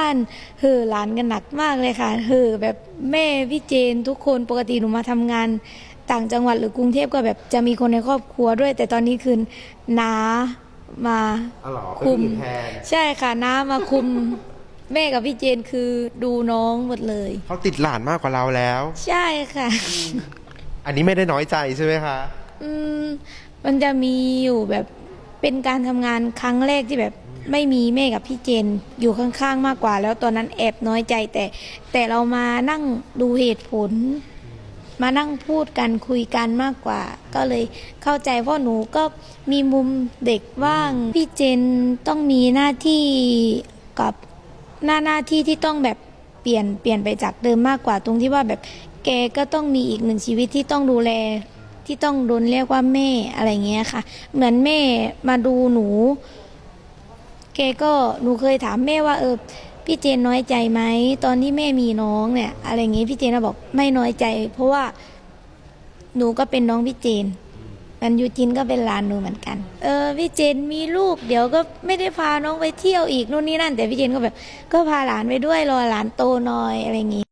บ้านเห่อหลานกันหนักมากเลยค่ะเห่อแบบแม่พี่เจนทุกคนปกติหนูมาทำงาน ต่างจังหวัดหรือกรุงเทพก็แบบจะมีคนในครอบครัวด้วย แต่ตอนนี้คือน้ามาอ๋อเหรอเป็นคุมผู้หญิงแทนใช่ค่ะน้ามาคุม แม่กับพี่เจนคือดูน้องหมดเลยเขาติดหลานมากกว่าเราแล้ว ใช่ค่ะ อันนี้ไม่ได้น้อยใจใช่ไหมคะอืมมันจะมีอยู่แบบเป็นการทำงานครั้งแรกที่แบบ ไม่มีแม่กับพี่เจนอยู่ข้างๆมากกว่า แล้วตอนนั้นแอบน้อยใจแต่ แต่เรามานั่งดูเหตุผล มานั่งพูดกันคุยกันมากกว่า ก็เลยเข้าใจเพราหนูก็มีมุมเด็กว่าง พี่เจนต้องมีหน้าที่กับหน้าหน้าที่ที่ต้องแบบเปลี่ยนเปลี่ยนไปจากเดิมมากกว่าตรงที่ว่าแบบแกก็ต้องมีอีกหนึ่งชีวิตที่ต้องดูแลที่ต้องโดนเรียกว่าแม่อะไรเงี้ยค่ะ เหมือนแม่มาดูหนู แกก็หนูเคยถามแม่ว่าเออพี่เจนน้อยใจไหมตอนที่แม่มีน้องเนี่ย อะไรอย่างงี้พี่เจนก็บอกไม่น้อยใจ เพราะว่าหนูก็เป็นน้องพี่เจน มันยูจินก็เป็นหลานหนูเหมือนกัน เออพี่เจนมีลูก เดี๋ยวก็ไม่ได้พาน้องไปเที่ยวอีกนู่นนี่นั่น แต่พี่เจนก็แบบ ก็พาหลานไปด้วยรอหลานโตหน่อยอะไรอย่างงี้